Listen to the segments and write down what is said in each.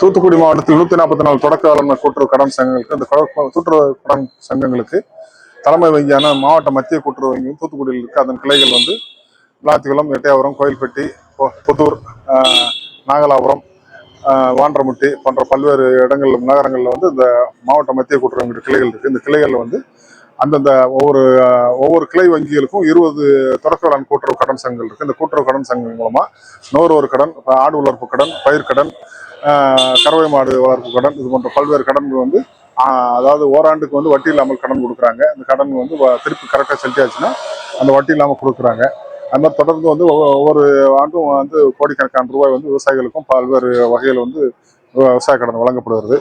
தூத்துக்குடி மாவட்டத்தில் நூத்தி நாற்பத்தி நாலு தொடக்க வேளாண்மை கூட்டுறவு கடன் சங்கங்களுக்கு இந்த கூட்டுறவு கடன் சங்கங்களுக்கு தலைமை வங்கியான மாவட்ட மத்திய கூட்டுறவு வங்கியும் தூத்துக்குடியில் இருக்கு. அதன் கிளைகள் வந்து விளாத்திக்குளம் எட்டையாபுரம் கோயில்பட்டி புத்தூர் புதூர் ஆஹ், நாகலாபுரம் வான்றமுட்டி போன்ற பல்வேறு இடங்கள் நகரங்களில் வந்து இந்த மாவட்ட மத்திய கூட்டுறவு கிளைகள் இருக்கு. இந்த கிளைகளில் வந்து அந்தந்த ஒவ்வொரு ஒவ்வொரு கிளை வங்கிகளுக்கும் இருபது தொடக்க வேளாண் கூட்டுறவு கடன் சங்கங்கள் இருக்குது இந்த கூட்டுறவு கடன் சங்கங்கள் மூலமாக நுகர்வோர் கடன் ஆடு வளர்ப்பு கடன் பயிர் கடன் கறவை மாடு வளர்ப்பு கடன் இது போன்ற பல்வேறு கடன்கள் வந்து அதாவது ஓராண்டுக்கு வந்து வட்டி இல்லாமல் கடன் கொடுக்குறாங்க. அந்த கடன் வந்து திருப்பி கரெக்டாக செலுத்தியாச்சுன்னா அந்த வட்டி இல்லாமல் கொடுக்குறாங்க. அது மாதிரி தொடர்ந்து வந்து ஒவ்வொ- ஒவ்வொரு ஆண்டும் வந்து கோடிக்கணக்கான ரூபாய் வந்து விவசாயிகளுக்கும் பல்வேறு வகையில் வந்து விவசாய கடன் வழங்கப்படுகிறது.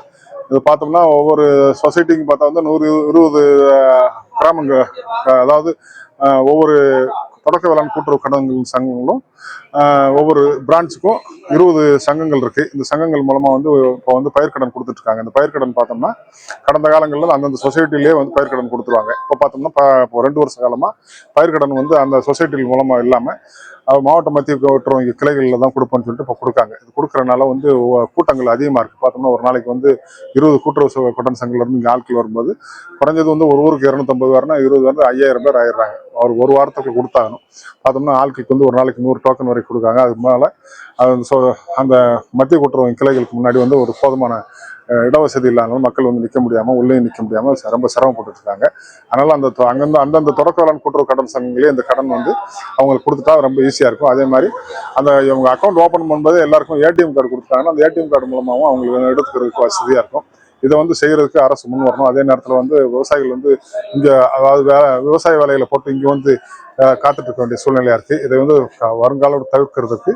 இது பார்த்தோம்னா ஒவ்வொரு சொசைட்டிக்கும் பார்த்தா வந்து நூறு இருபது கிராமங்கள் அதாவது ஒவ்வொரு தொடக்க வேளாண் கூட்டுறவு கடன்கள் சங்கங்களும் ஒவ்வொரு பிரான்ச்சுக்கும் இருபது சங்கங்கள் இருக்கு. இந்த சங்கங்கள் மூலமா வந்து இப்போ வந்து பயிர்க்கடன் கொடுத்துட்ருக்காங்க. இந்த பயிர்க்கடன் பார்த்தோம்னா கடந்த காலங்களில் அந்தந்த சொசைட்டிலேயே வந்து பயிர்க்கடன் கொடுத்துருவாங்க. இப்போ பார்த்தோம்னா இப்போ ரெண்டு வருஷ காலமாக பயிர்க்கடன் வந்து அந்த சொசைட்டிகள் மூலமா இல்லாமல் மாவட்ட மத்திய கிளைகளில் தான் கொடுப்போம்னு சொல்லிட்டு இப்போ கொடுக்காங்க. இது கொடுக்குறனால வந்து கூட்டங்கள் அதிகமாக இருக்குது பார்த்தோம்னா ஒரு நாளைக்கு வந்து இருபது கூட்டுறவு ச- கடன் சங்கங்கள்லேருந்து இங்கே ஆட்கள் வரும்போது குறைஞ்சது வந்து ஒரு ஊருக்கு இரநூத்தம்பது பேர்னா இருபது வந்து ஐயாயிரம் பேர் ஆயிடுறாங்க. அவர் ஒரு வாரத்துக்கு கொடுத்தாகணும். பார்த்தோம்னா ஆட்களுக்கு வந்து ஒரு நாளைக்கு நூறு டோக்கன் வரைக்கும் கொடுக்காங்க. அதுக்கு மேலே அது அந்த மத்திய கூட்டுறவு கிளைகளுக்கு முன்னாடி வந்து ஒரு போதுமான இடவசதி இல்லாதனால மக்கள் வந்து நிற்க முடியாமல் உள்ளே நிற்க முடியாமல் ரொம்ப சிரமப்பட்டு இருக்காங்க அதனால் அந்த தொ- அந்தந்த தொடக்க வேளாண் கூட்டுறவு கடன் சங்கங்களே இந்த கடன் வந்து அவங்களுக்கு கொடுத்துட்டா ரொம்ப ஈஸியாக இருக்கும். அதே மாதிரி அந்த இவங்க அக்கௌண்ட் ஓப்பன் பண்ணும்போது எல்லாருக்கும் ஏடிஎம் கார்டு கொடுத்துட்டாங்கன்னா அந்த ஏடிஎம் கார்டு மூலமாகவும் அவங்களுக்கு எடுத்துக்கிறதுக்கு வசதியாக இருக்கும். இதை வந்து செய்யறதுக்கு அரசு முன் வரணும். அதே நேரத்தில் வந்து விவசாயிகள் வந்து இங்கே அதாவது வேலை விவசாய வேலைகளை போட்டு இங்கே வந்து காத்துட்டு இருக்க வேண்டிய சூழ்நிலையா இருக்கு. இதை வந்து க- வருங்காலம் தவிர்க்கிறதுக்கு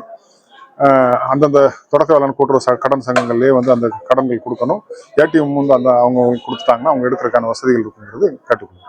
அந்தந்த தொடக்க வேளாண் கூட்டுறவு ச- கடன் சங்கங்கள்லேயே வந்து அந்த கடன்கள் கொடுக்கணும். ஏடிஎம் வந்து அந்த அவங்க கொடுத்துட்டாங்கன்னா அவங்க எடுக்கிறதுக்கான வசதிகள் இருக்குங்கிறது கேட்டுக்கணும்